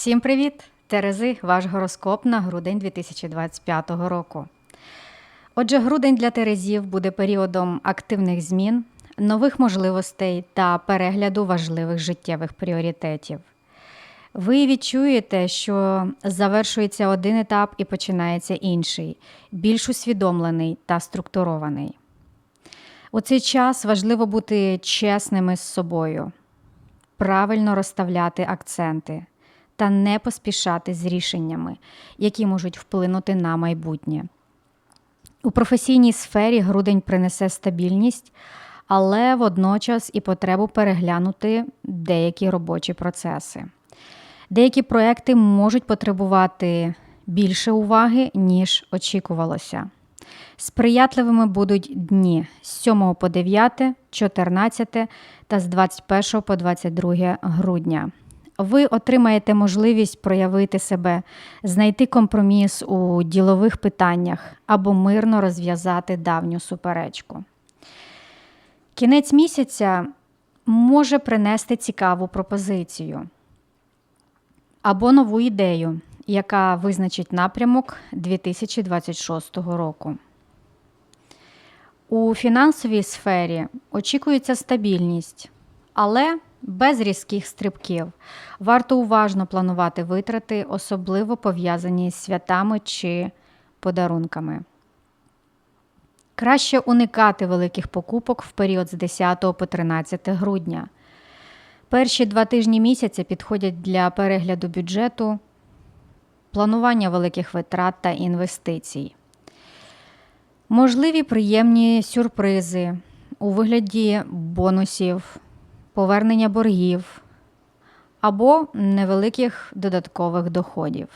Всім привіт! Терези, ваш гороскоп на грудень 2025 року. Отже, грудень для Терезів буде періодом активних змін, нових можливостей та перегляду важливих життєвих пріоритетів. Ви відчуєте, що завершується один етап і починається інший, більш усвідомлений та структурований. У цей час важливо бути чесними з собою, правильно розставляти акценти та не поспішати з рішеннями, які можуть вплинути на майбутнє. У професійній сфері грудень принесе стабільність, але водночас і потребу переглянути деякі робочі процеси. Деякі проекти можуть потребувати більше уваги, ніж очікувалося. Сприятливими будуть дні з 7 по 9, 14 та з 21 по 22 грудня. Ви отримаєте можливість проявити себе, знайти компроміс у ділових питаннях або мирно розв'язати давню суперечку. Кінець місяця може принести цікаву пропозицію або нову ідею, яка визначить напрямок 2026 року. У фінансовій сфері очікується стабільність, але без різких стрибків. Варто уважно планувати витрати, особливо пов'язані з святами чи подарунками. Краще уникати великих покупок в період з 10 по 13 грудня. Перші два тижні місяця підходять для перегляду бюджету, планування великих витрат та інвестицій. Можливі приємні сюрпризи у вигляді бонусів, повернення боргів або невеликих додаткових доходів.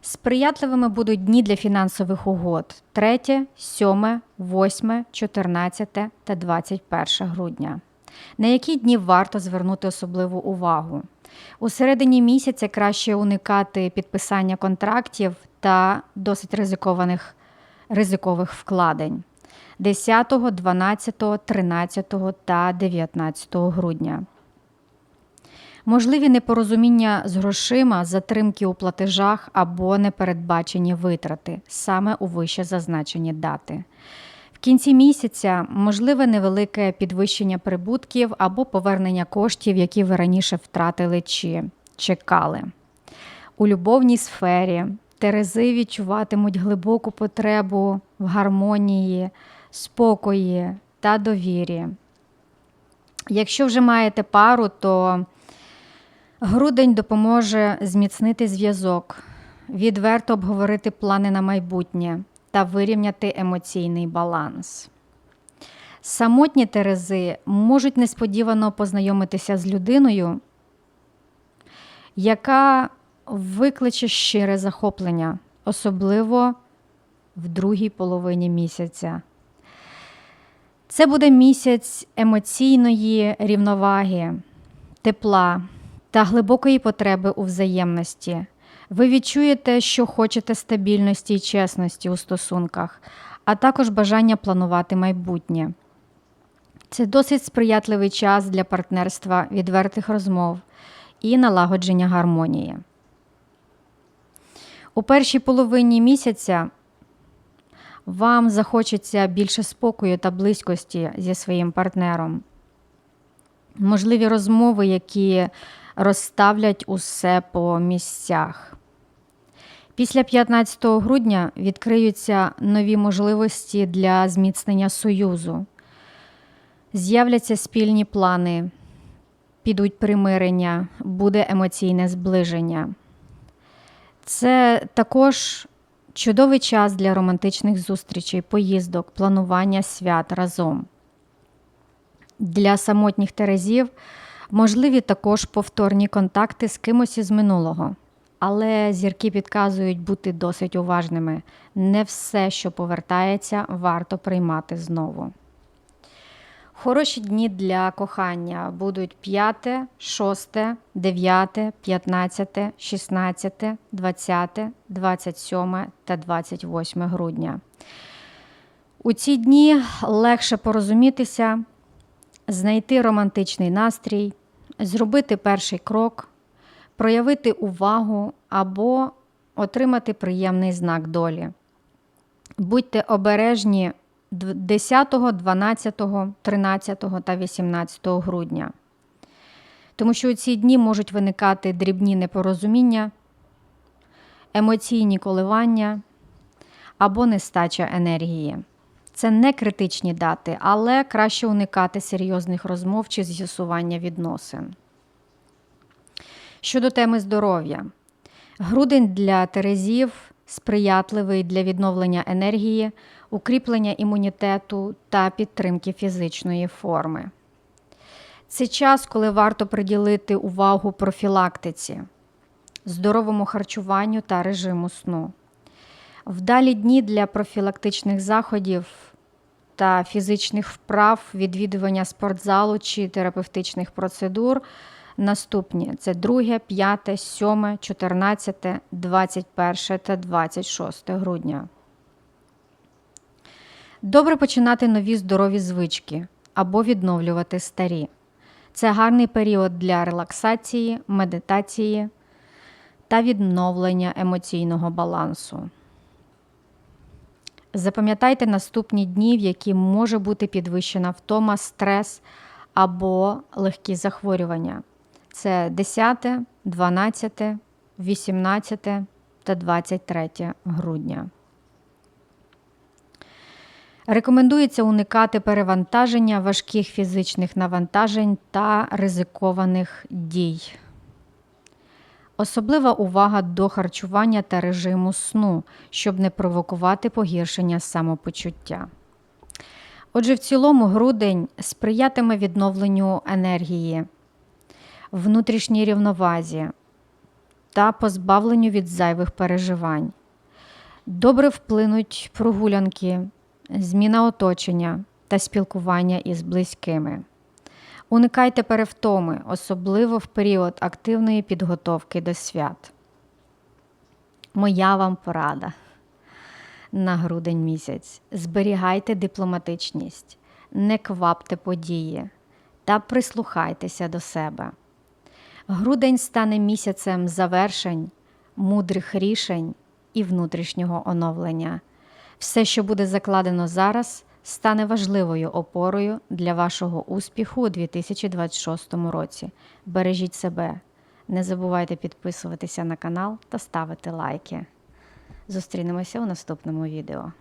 Сприятливими будуть дні для фінансових угод 3, 7, 8, 14 та 21 грудня. На які дні варто звернути особливу увагу? У середині місяця краще уникати підписання контрактів та досить ризикованих ризикових вкладень 10, 12, 13 та 19 грудня. Можливі непорозуміння з грошима, затримки у платежах або непередбачені витрати саме у вище зазначені дати. В кінці місяця можливе невелике підвищення прибутків або повернення коштів, які ви раніше втратили чи чекали. У любовній сфері Терези відчуватимуть глибоку потребу в гармонії, спокої та довірі. Якщо вже маєте пару, то грудень допоможе зміцнити зв'язок, відверто обговорити плани на майбутнє та вирівняти емоційний баланс. Самотні терези можуть несподівано познайомитися з людиною, яка викличе щире захоплення, особливо в другій половині місяця. Це буде місяць емоційної рівноваги, тепла та глибокої потреби у взаємності. Ви відчуєте, що хочете стабільності і чесності у стосунках, а також бажання планувати майбутнє. Це досить сприятливий час для партнерства, відвертих розмов і налагодження гармонії. У першій половині місяця вам захочеться більше спокою та близькості зі своїм партнером. Можливі розмови, які розставлять усе по місцях. Після 15 грудня відкриються нові можливості для зміцнення союзу. З'являться спільні плани, підуть примирення, буде емоційне зближення. Це також чудовий час для романтичних зустрічей, поїздок, планування свят разом. Для самотніх терезів можливі також повторні контакти з кимось із минулого. Але зірки підказують бути досить уважними. Не все, що повертається, варто приймати знову. Хороші дні для кохання будуть 5, 6, 9, 15, 16, 20, 27 та 28 грудня. У ці дні легше порозумітися, знайти романтичний настрій, зробити перший крок, проявити увагу або отримати приємний знак долі. Будьте обережні 10, 12, 13 та 18 грудня, тому що у ці дні можуть виникати дрібні непорозуміння, емоційні коливання або нестача енергії. Це не критичні дати, але краще уникати серйозних розмов чи з'ясування відносин. Щодо теми здоров'я, грудень для терезів сприятливий для відновлення енергії, укріплення імунітету та підтримки фізичної форми. Це час, коли варто приділити увагу профілактиці, здоровому харчуванню та режиму сну. Вдалі дні для профілактичних заходів та фізичних вправ, відвідування спортзалу чи терапевтичних процедур наступні: це 2, 5, 7, 14, 21 та 26 грудня. Добре починати нові здорові звички або відновлювати старі. Це гарний період для релаксації, медитації та відновлення емоційного балансу. Запам'ятайте наступні дні, в які може бути підвищена втома, стрес або легкі захворювання. Це 10, 12, 18 та 23 грудня. Рекомендується уникати перевантаження важких фізичних навантажень та ризикованих дій. Особлива увага до харчування та режиму сну, щоб не провокувати погіршення самопочуття. Отже, в цілому грудень сприятиме відновленню енергії, внутрішній рівновазі та позбавленню від зайвих переживань. Добре вплинуть прогулянки, зміна оточення та спілкування із близькими. Уникайте перевтоми, особливо в період активної підготовки до свят. Моя вам порада на грудень місяць. Зберігайте дипломатичність, не квапте події та прислухайтеся до себе. Грудень стане місяцем завершень, мудрих рішень і внутрішнього оновлення. Все, що буде закладено зараз, стане важливою опорою для вашого успіху у 2026 році. Бережіть себе, не забувайте підписуватися на канал та ставити лайки. Зустрінемося у наступному відео.